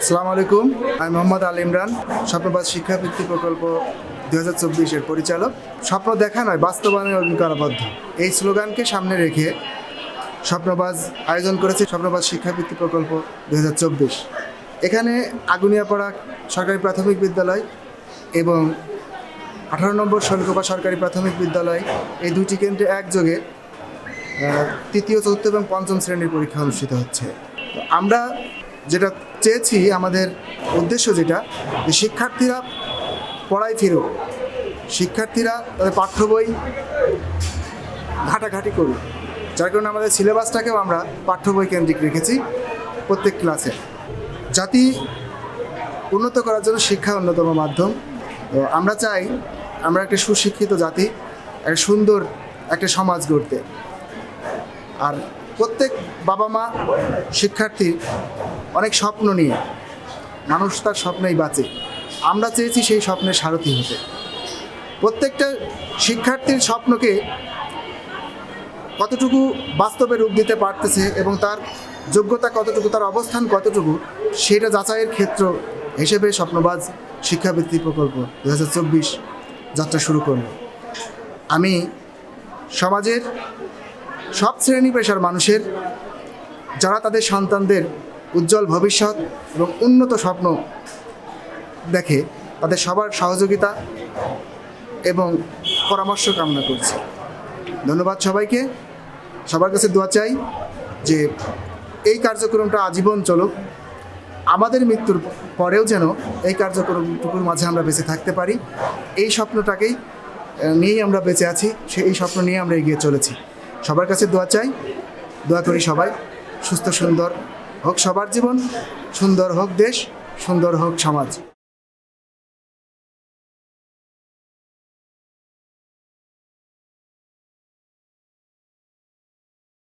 আসসালামু আলাইকুম, আমি মোহাম্মদ আল ইমরান স্বপ্নবাদ শিক্ষাবৃত্তি প্রকল্প দু হাজার চব্বিশের পরিচালক। স্বপ্ন দেখা নয়, বাস্তবায়নের অঙ্গীকারাবদ্ধ। এই স্লোগানকে সামনে রেখে স্বপ্নবাজ আয়োজন করেছে স্বপ্নবাজ শিক্ষাবৃত্তি প্রকল্প দু হাজার চব্বিশ। এখানে আগুনিয়াপাড়া সরকারি প্রাথমিক বিদ্যালয় এবং আঠারো নম্বর শৈলকোপা সরকারি প্রাথমিক বিদ্যালয়, এই দুটি কেন্দ্রে একযোগে তৃতীয়, চতুর্থ এবং পঞ্চম শ্রেণির পরীক্ষা অনুষ্ঠিত হচ্ছে। আমরা যেটা চেয়েছি, আমাদের উদ্দেশ্য যেটা, যে শিক্ষার্থীরা পড়ায় ফিরুক, শিক্ষার্থীরা তাদের পাঠ্য বই ঘাটাঘাটি করুক। যার কারণে আমাদের সিলেবাসটাকেও আমরা পাঠ্য বই কেন্দ্রিক রেখেছি প্রত্যেক ক্লাসে। জাতি উন্নত করার জন্য শিক্ষা অন্যতম মাধ্যম। তো আমরা চাই, আমরা একটা সুশিক্ষিত জাতি, একটা সুন্দর একটা সমাজ গড়তে। আর প্রত্যেক বাবা মা শিক্ষার্থী অনেক স্বপ্ন নিয়ে। মানুষ তার স্বপ্নেই বাঁচে। আমরা চেয়েছি সেই স্বপ্নের সারথি হতে। প্রত্যেকটা শিক্ষার্থীর স্বপ্নকে কতটুকু বাস্তবে রূপ দিতে পারতেছে এবং তার যোগ্যতা কতটুকু, তার অবস্থান কতটুকু, সেটা যাচাইয়ের ক্ষেত্র হিসেবে স্বপ্নবাজ শিক্ষাবৃত্তি প্রকল্প দু হাজার চব্বিশ যাত্রা শুরু করল। আমি সমাজের সব শ্রেণি পেশার মানুষের, যারা তাদের সন্তানদের উজ্জ্বল ভবিষ্যৎ এবং উন্নত স্বপ্ন দেখে তাদের সবার সহযোগিতা এবং পরামর্শ কামনা করছি। ধন্যবাদ সবাইকে। সবার কাছে দোয়া চাই যে এই কার্যক্রমটা আজীবন চলুক। আমাদের মৃত্যুর পরেও যেন এই কার্যক্রমটুকুর মাঝে আমরা বেঁচে থাকতে পারি। এই স্বপ্নটাকেই নিয়েই আমরা বেঁচে আছি সেই স্বপ্ন নিয়ে আমরা এগিয়ে চলেছি। সবার কাছে দোয়া চাই। দোয়া করি সবাই। সুস্থ, সুন্দর হোক সবার জীবন সুন্দর হোক দেশ সুন্দর হোক সমাজ।